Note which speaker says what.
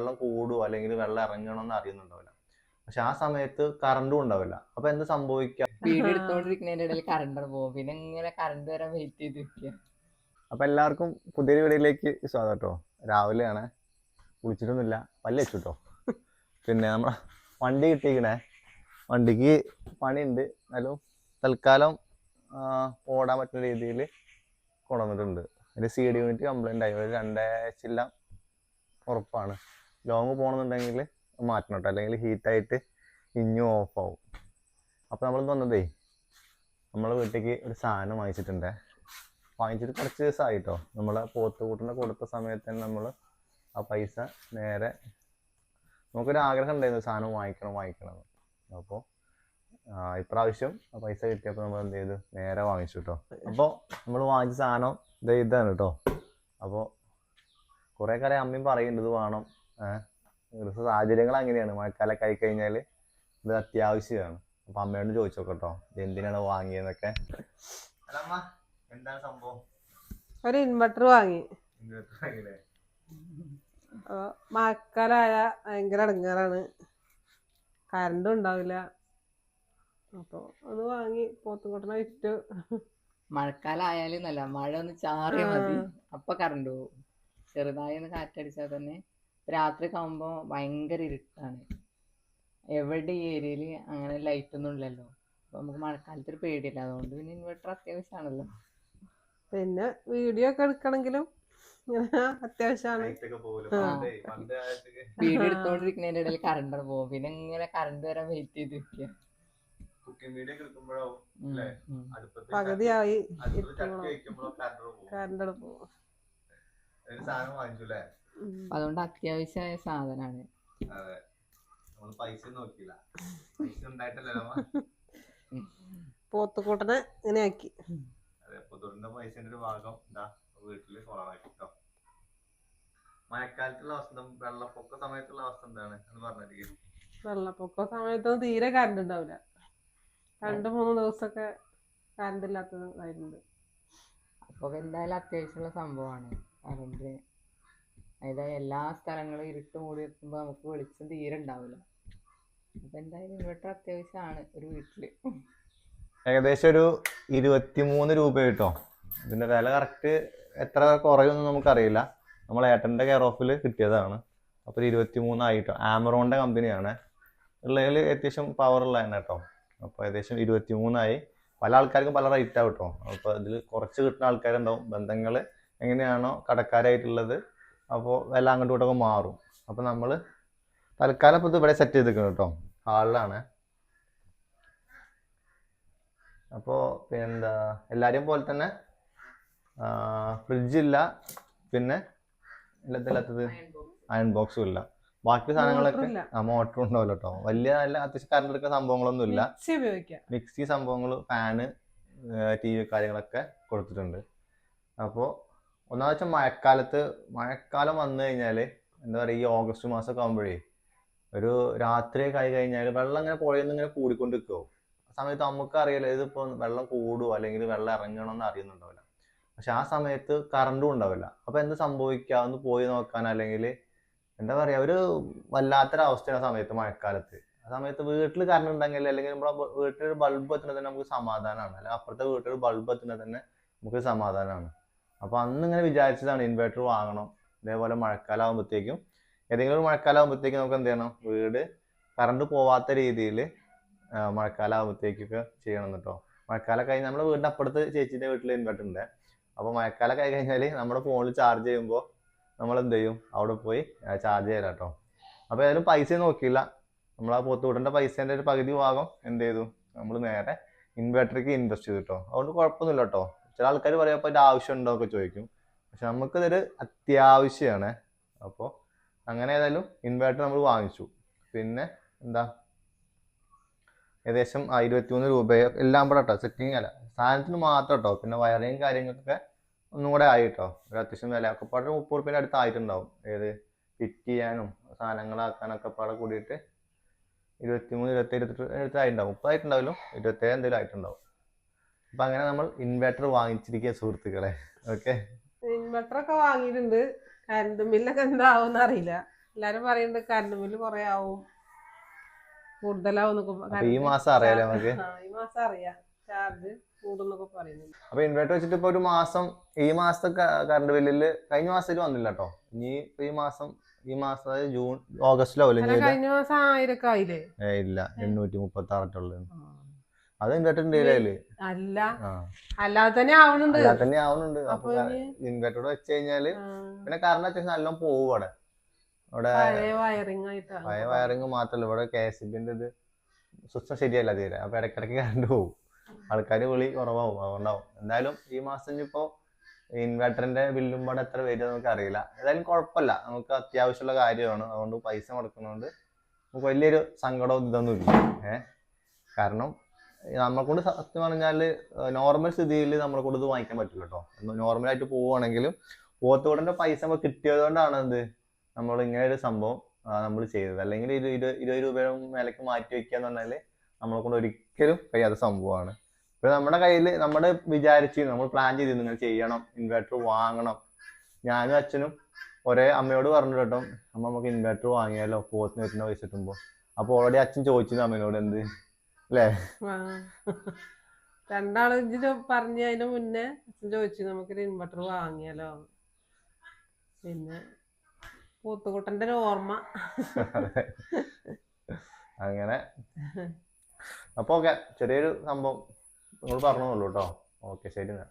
Speaker 1: വെള്ളം കൂടുവോ അല്ലെങ്കിൽ വെള്ളം ഇറങ്ങണമെന്ന് അറിയുന്നുണ്ടാവില്ല. പക്ഷെ ആ സമയത്ത് കറണ്ടും ഉണ്ടാവില്ല. അപ്പൊ എന്ത് സംഭവിക്കാം?
Speaker 2: വീഡിയോ എടുത്തോണ്ടിരിക്കുന്നതിന്റെ ഇടയിൽ കറണ്ട് പോകും. പിന്നെ ഇങ്ങനെ കറണ്ട് വരാൻ വെയിറ്റ്
Speaker 1: അപ്പൊ എല്ലാവർക്കും പുതിയൊരു വീടിലേക്ക് സ്വാഗതം കേട്ടോ രാവിലെയാണ്. കുളിച്ചിട്ടൊന്നുമില്ല. പല്ല് വെച്ചു കേട്ടോ പിന്നെ നമ്മളെ വണ്ടി കിട്ടിയിരിക്കണേ. വണ്ടിക്ക് പണിയുണ്ട്. എന്നാലും തൽക്കാലം ഓടാൻ പറ്റുന്ന രീതിയിൽ കൊണ്ടുവന്നിട്ടുണ്ട്. അതിന്റെ സി ഡി യൂണിറ്റ് കംപ്ലൈന്റ് ആയി. ഒരു രണ്ടാഴ്ചയില്ല ഉറപ്പാണ്. ലോങ് പോകണമെന്നുണ്ടെങ്കിൽ മാറ്റണം കേട്ടോ അല്ലെങ്കിൽ ഹീറ്റായിട്ട് ഇഞ്ഞു ഓഫ് ആവും. അപ്പോൾ നമ്മൾ വന്നതേ? നമ്മൾ വീട്ടിലേക്ക് ഒരു സാധനം വാങ്ങിച്ചിട്ടുണ്ട്. വാങ്ങിച്ചിട്ട് കുറച്ച് ദിവസമായി കേട്ടോ നമ്മൾ പോത്ത് കൂട്ടിനെ കൊടുത്ത സമയത്ത് തന്നെ നമ്മൾ ആ പൈസ നേരെ നമുക്കൊരു ആഗ്രഹം ഉണ്ടായിരുന്നു സാധനം വാങ്ങിക്കണം വാങ്ങിക്കണം അപ്പോൾ ഇപ്രാവശ്യം ആ പൈസ കിട്ടിയപ്പോൾ നമ്മൾ എന്ത് ചെയ്തു? നേരെ വാങ്ങിച്ചു കേട്ടോ അപ്പോൾ നമ്മൾ വാങ്ങിച്ച സാധനം ഇത് ഇതാണ് കേട്ടോ അപ്പോൾ കുറേ കാലം അമ്മയും പറയേണ്ടത് വേണം. സാഹചര്യങ്ങൾ അങ്ങനെയാണ്. മഴക്കാലൊക്കെ ആയി കഴിഞ്ഞാൽ ഇത് അത്യാവശ്യമാണ്. അപ്പൊ അമ്മയോട് ചോദിച്ചു നോക്കട്ടോ ഇത് എന്തിനാണ് വാങ്ങിയതെന്നൊക്കെ. അല്ല അമ്മ എന്താണ് സംഭവം?
Speaker 3: ഒരു ഇൻവെർട്ടർ വാങ്ങി. അപ്പൊ മഴക്കാലായ ഭയങ്കര ഇടങ്ങാറാണ് കറണ്ടും ഉണ്ടാവില്ല. അപ്പോൾ അത് വാങ്ങി പോത്തുകൊട്ടനെ വിറ്റ്.
Speaker 2: മഴക്കാലം ആയാലും നല്ല മഴ ഒന്ന് ചാറിയാൽ മതി. അപ്പൊ കറണ്ട് പോകും ചെറുതായി ഒന്ന് കാറ്റടിച്ചാൽ തന്നെ രാത്രി ആകുമ്പോൾ ഭയങ്കര ഇരുട്ടാണ്. എവിടെ ഈ ഏരിയയിൽ അങ്ങനെ ലൈറ്റ് ഒന്നും ഇല്ലല്ലോ. അപ്പൊ നമുക്ക് മഴക്കാലത്ത് ഒരു പേടിയില്ല. അതുകൊണ്ട് പിന്നെ ഇൻവെർട്ടർ അത്യാവശ്യമാണല്ലോ.
Speaker 3: പിന്നെ വീഡിയോ ഒക്കെ എടുക്കണമെങ്കിലും അത്യാവശ്യമാണ്.
Speaker 2: വീഡിയോ എടുത്തോണ്ടിരിക്കുന്നതിന്റെ ഇടയിൽ കറണ്ട് പോകും. പിന്നെ ഇങ്ങനെ കറണ്ട് വരാൻ വെയിറ്റ് ചെയ്ത് നിൽക്കുക.
Speaker 3: പകുതിയായി കറണ്ട് പോകും.
Speaker 1: വാങ്ങിച്ചു അല്ലേ?
Speaker 2: അപ്പൊ അതുകൊണ്ട് അത്യാവശ്യമായ സാധനമാണ്
Speaker 3: പോത്തുകൂട്ടനെ ഇങ്ങനെ ആക്കി.
Speaker 1: അതെ പുതുറിന്റെ പൈസന്റെ ഒരു ഭാഗം ഇതാ വീട്ടിൽ കൊളാക്കിട്ടോ മഴക്കാലത്തുള്ള അവസ്ഥ വെള്ളപ്പൊക്ക സമയത്തുള്ള അവസ്ഥ എന്താണ്?
Speaker 3: വെള്ളപ്പൊക്ക തീരെ കറണ്ട് ഉണ്ടാവില്ല രണ്ടു മൂന്ന് ദിവസമൊക്കെ കറണ്ട് ഇല്ലാത്തതായിട്ടുണ്ട്
Speaker 2: അപ്പൊ എന്തായാലും അത്യാവശ്യമുള്ള സംഭവമാണ് കറണ്ട് അതായത് എല്ലാ സ്ഥലങ്ങളും ഇരുട്ട് മൂടി വെക്കുമ്പോ നമുക്ക് വെളിച്ചം തീരെ ഉണ്ടാവില്ല. അപ്പൊ എന്തായാലും ഇൻവെർട്ടർ അത്യാവശ്യമാണ് ഒരു വീട്ടിൽ.
Speaker 1: ഏകദേശം ഒരു ഇരുപത്തിമൂന്ന് രൂപ കിട്ടോ? ഇതിന്റെ വില കറക്റ്റ് എത്ര കുറയുമെന്ന് നമുക്കറിയില്ല. നമ്മൾ ഏട്ടന്റെ കെയർ ഓഫിൽ കിട്ടിയതാണ്. അപ്പോൾ ഇരുപത്തിമൂന്നായിട്ടോ ആമറോണിന്റെ കമ്പനിയാണ്. ഉള്ളതിൽ അത്യാവശ്യം പവർ ഉള്ളതാണ് കേട്ടോ. അപ്പോൾ ഏകദേശം ഇരുപത്തിമൂന്നായി പല ആൾക്കാർക്കും പല റേറ്റ് ആവും കേട്ടോ. അപ്പോൾ ഇതിൽ കുറച്ച് കിട്ടുന്ന ആൾക്കാരുണ്ടാവും. ബന്ധങ്ങൾ എങ്ങനെയാണോ കടക്കാരായിട്ടുള്ളത് അപ്പോൾ എല്ലാം അങ്ങോട്ടും ഇങ്ങോട്ടൊക്കെ മാറും. അപ്പോൾ നമ്മൾ തൽക്കാലം ഇപ്പോൾ ഇത് ഇവിടെ സെറ്റ് ചെയ്തിരിക്കുന്നു കേട്ടോ. ഹാളിലാണ്. അപ്പോൾ പിന്നെന്താ? എല്ലാവരെയും പോലെ തന്നെ ഫ്രിഡ്ജ് ഇല്ല. പിന്നെ ഇല്ലാത്തത് അയൺ ബോക്സും ഇല്ല. ബാക്കി സാധനങ്ങളൊക്കെ ആ മോട്ടർ ഉണ്ടാവില്ല കേട്ടോ. വലിയ നല്ല അത്യാവശ്യം കറണ്ട് എടുക്കുന്ന സംഭവങ്ങളൊന്നും ഇല്ല.
Speaker 3: മിക്സി
Speaker 1: സംഭവങ്ങൾ ഫാന് ടി വി കാര്യങ്ങളൊക്കെ കൊടുത്തിട്ടുണ്ട്. അപ്പോൾ ഒന്നാമത് വെച്ചാൽ മഴക്കാലത്ത് മഴക്കാലം വന്നു കഴിഞ്ഞാൽ എന്താ പറയുക ഈ ഓഗസ്റ്റ് മാസമൊക്കെ ആകുമ്പോഴേ ഒരു രാത്രിയൊക്കെ ആയി കഴിഞ്ഞാൽ വെള്ളം ഇങ്ങനെ പുഴയിൽ ഇങ്ങനെ കൂടിക്കൊണ്ട് നിൽക്കുമോ ആ സമയത്ത് നമുക്ക് അറിയില്ല ഇതിപ്പോൾ വെള്ളം കൂടുവോ അല്ലെങ്കിൽ വെള്ളം ഇറങ്ങണമെന്ന് അറിയുന്നുണ്ടാവില്ല. പക്ഷെ ആ സമയത്ത് കറണ്ടും ഉണ്ടാവില്ല. അപ്പോൾ എന്ത് സംഭവിക്കുക ഒന്ന് പോയി നോക്കാൻ അല്ലെങ്കിൽ എന്താ പറയുക ഒരു വല്ലാത്തൊരവസ്ഥയാണ് ആ സമയത്ത് മഴക്കാലത്ത്. ആ സമയത്ത് വീട്ടിൽ കറണ്ട് ഉണ്ടെങ്കിൽ അല്ലെങ്കിൽ നമ്മുടെ വീട്ടിലൊരു ബൾബ് എത്തുന്നത് തന്നെ നമുക്ക് സമാധാനമാണ്. അല്ലെങ്കിൽ അപ്പുറത്തെ വീട്ടിലൊരു ബൾബ് എത്തുന്നത് തന്നെ നമുക്ക് സമാധാനമാണ്. അപ്പോൾ അന്ന് ഇങ്ങനെ വിചാരിച്ചതാണ് ഇൻവെർട്ടർ വാങ്ങണം. ഇതേപോലെ മഴക്കാലം ആകുമ്പോഴത്തേക്കും ഏതെങ്കിലും ഒരു മഴക്കാലം ആകുമ്പോഴത്തേക്കും നമുക്ക് എന്ത് ചെയ്യണം? വീട് കറണ്ട് പോവാത്ത രീതിയിൽ മഴക്കാലം ആകുമ്പോഴത്തേക്കൊക്കെ ചെയ്യണം കേട്ടോ മഴക്കാലം കഴിഞ്ഞ് നമ്മുടെ വീടിന്റെ അപ്പുറത്ത് ചേച്ചിന്റെ വീട്ടിൽ ഇൻവെർട്ടർ ഉണ്ട് അപ്പോൾ മഴക്കാലം ആയി കഴിഞ്ഞാൽ നമ്മുടെ ഫോണിൽ ചാർജ് ചെയ്യുമ്പോൾ നമ്മൾ എന്ത് ചെയ്യും? അവിടെ പോയി ചാർജ് ചെയ്യാം കേട്ടോ അപ്പോൾ ഏതായാലും പൈസ നോക്കിയില്ല. നമ്മൾ ആ പോത്തുകൂടേണ്ട പൈസേന്റെ ഒരു പകുതി ഭാഗം എന്ത് ചെയ്തു? നമ്മൾ നേരെ ഇൻവെർട്ടറിക്ക് ഇൻവെസ്റ്റ് ചെയ്തു കേട്ടോ അതുകൊണ്ട് കുഴപ്പമൊന്നുമില്ല കേട്ടോ ചില ആൾക്കാർ പറയാം അപ്പോൾ ഇതിന്റെ ആവശ്യം ഉണ്ടോ? ഒക്കെ ചോദിക്കും. പക്ഷെ നമുക്കിതൊരു അത്യാവശ്യമാണ് അപ്പോൾ അങ്ങനെ ഏതായാലും ഇൻവെർട്ടർ നമ്മൾ വാങ്ങിച്ചു. പിന്നെ എന്താ? ഏകദേശം ഇരുപത്തിമൂന്ന് രൂപയോ എല്ലാം കൂടെ കേട്ടോ സെറ്റിങ് അല്ല. സാധനത്തിന് മാത്രം കേട്ടോ പിന്നെ വയറിങ് കാര്യങ്ങൾക്കൊക്കെ ഒന്നും കൂടെ ആയി കേട്ടോ ഒരു അത്യാവശ്യം വില. ഒക്കെ പാടെ മുപ്പത് റുപ്യേന്റെ അടുത്ത് ആയിട്ടുണ്ടാവും. ഏത് ഫിറ്റ് ചെയ്യാനും സാധനങ്ങളാക്കാനൊക്കെ പാടെ കൂടിയിട്ട് ഇരുപത്തിമൂന്ന് ഇരുപത്തി ഇരുപത്തെട്ട് മുപ്പതായിട്ടുണ്ടാവില്ല മുപ്പതായിട്ടുണ്ടാവില്ലോ ഇരുപത്തേഴ് എന്തെങ്കിലും ആയിട്ടുണ്ടാവും. അപ്പം അങ്ങനെ നമ്മൾ ഇൻവെർട്ടർ വാങ്ങിച്ചിരിക്കുക സുഹൃത്തുക്കളെ. ഓക്കെ
Speaker 3: ഇൻവെർട്ടർ ഒക്കെ വാങ്ങിയിട്ടുണ്ട്. കറണ്ട് ബില്ലൊക്കെ എന്താവും അറിയില്ല. എല്ലാരും പറയുന്നുണ്ട് കറണ്ട് ബില്ല് കൊറേ ആവും. കൂടുതലാവും
Speaker 1: ഈ മാസം അറിയാലോ നമുക്ക്?
Speaker 3: ഈ മാസം അറിയാം. ചാർജ്
Speaker 1: അപ്പൊ ഇൻവേർട്ടർ വെച്ചിട്ട് ഇപ്പൊ ഒരു മാസം ഈ മാസത്തെ കറണ്ട് ബില്ലിൽ കഴിഞ്ഞ മാസത്തിൽ വന്നില്ല കേട്ടോ ഇനി ഈ മാസം ഈ മാസം അതായത് ജൂൺ ഓഗസ്റ്റിലാവില്ല
Speaker 3: അല്ല കഴിഞ്ഞ മാസം
Speaker 1: ആയിരക്കായില്ലേ ഇല്ല എണ്ണൂറ്റി മുപ്പത്തി ആറുള്ളത് അത് ഇൻവേർട്ടർ ഇതിൽ
Speaker 3: അല്ല.
Speaker 1: ആ.
Speaker 3: അല്ലാതെ തന്നെ ആവണുണ്ട്.
Speaker 1: അല്ലാതെ തന്നെ ആവുന്നുണ്ട്
Speaker 3: അപ്പൊ
Speaker 1: അപ്പൊ വെച്ച്
Speaker 3: കഴിഞ്ഞാൽ
Speaker 1: പിന്നെ കറണ്ട് അത്യാവശ്യം നല്ല പോകും അവിടെ. അവിടെ
Speaker 3: പഴയ
Speaker 1: വയറിങ് മാത്രല്ല. ഇവിടെ കെ എസ് ബിന്റെ ഇത് സിസ്റ്റം ശരിയല്ല തീരെ. അപ്പൊ ഇടക്കിടക്ക് കറണ്ട് പോകും ആൾക്കാർ വിളി കുറവാകും അതുകൊണ്ടാവും. എന്തായാലും ഈ മാസം ഇപ്പോ ഇൻവെർട്ടറിന്റെ ബില്ലും പാടെ എത്ര വരും നമുക്ക് അറിയില്ല. ഏതായാലും കുഴപ്പമില്ല. നമുക്ക് അത്യാവശ്യമുള്ള കാര്യമാണ്. അതുകൊണ്ട് പൈസ മുടക്കുന്നതുകൊണ്ട് നമുക്ക് വലിയൊരു സങ്കടവും ഇതൊന്നും ഇല്ല ഏഹ് കാരണം നമ്മളെ കൊണ്ട് സത്യം പറഞ്ഞാൽ നോർമൽ സ്ഥിതിയിൽ നമ്മളെ കൊണ്ട് ഇത് വാങ്ങിക്കാൻ പറ്റില്ല കേട്ടോ നോർമലായിട്ട് പോവുകയാണെങ്കിലും പോത്തോടന്റെ പൈസ നമ്മൾ കിട്ടിയത് കൊണ്ടാണ് എന്ത്? നമ്മൾ ഇങ്ങനെ ഒരു സംഭവം നമ്മൾ ചെയ്തത്. അല്ലെങ്കിൽ ഇത് ഇരുപത് ഇരുപത് രൂപയുടെ മേലേക്ക് മാറ്റി വെക്കുക എന്ന് പറഞ്ഞാൽ നമ്മളെ കൊണ്ട് ഒരിക്കലും കഴിയാത്ത സംഭവമാണ്. ഇപ്പൊ നമ്മുടെ കയ്യിൽ നമ്മുടെ വിചാരിച്ച് നമ്മൾ പ്ലാൻ ചെയ്ത് നിങ്ങൾ ചെയ്യണം ഇൻവെർട്ടർ വാങ്ങണം. ഞാനും അച്ഛനും ഒരേ അമ്മയോട് പറഞ്ഞു കേട്ടോ അമ്മ നമുക്ക് ഇൻവെർട്ടർ വാങ്ങിയാലോ? പോത്തിന് വെച്ചിട്ട് പൈസ അപ്പോൾ ഓൾറെഡി അച്ഛൻ ചോദിച്ചിരുന്നു അമ്മയോട് എന്ത്? അല്ലേ.
Speaker 3: രണ്ടാൾ പറഞ്ഞതിന് മുന്നേ ചോദിച്ചു നമുക്കൊരു ഇൻവെർട്ടർ വാങ്ങിയാലോ? പിന്നെ പൂത്തുകുട്ടന്റെ ഒരു ഓർമ്മ.
Speaker 1: അങ്ങനെ. അപ്പൊ ഓക്കെ. ചെറിയൊരു സംഭവം നിങ്ങൾ പറഞ്ഞോളൂ കേട്ടോ. ഓക്കെ ശരി എന്നാ.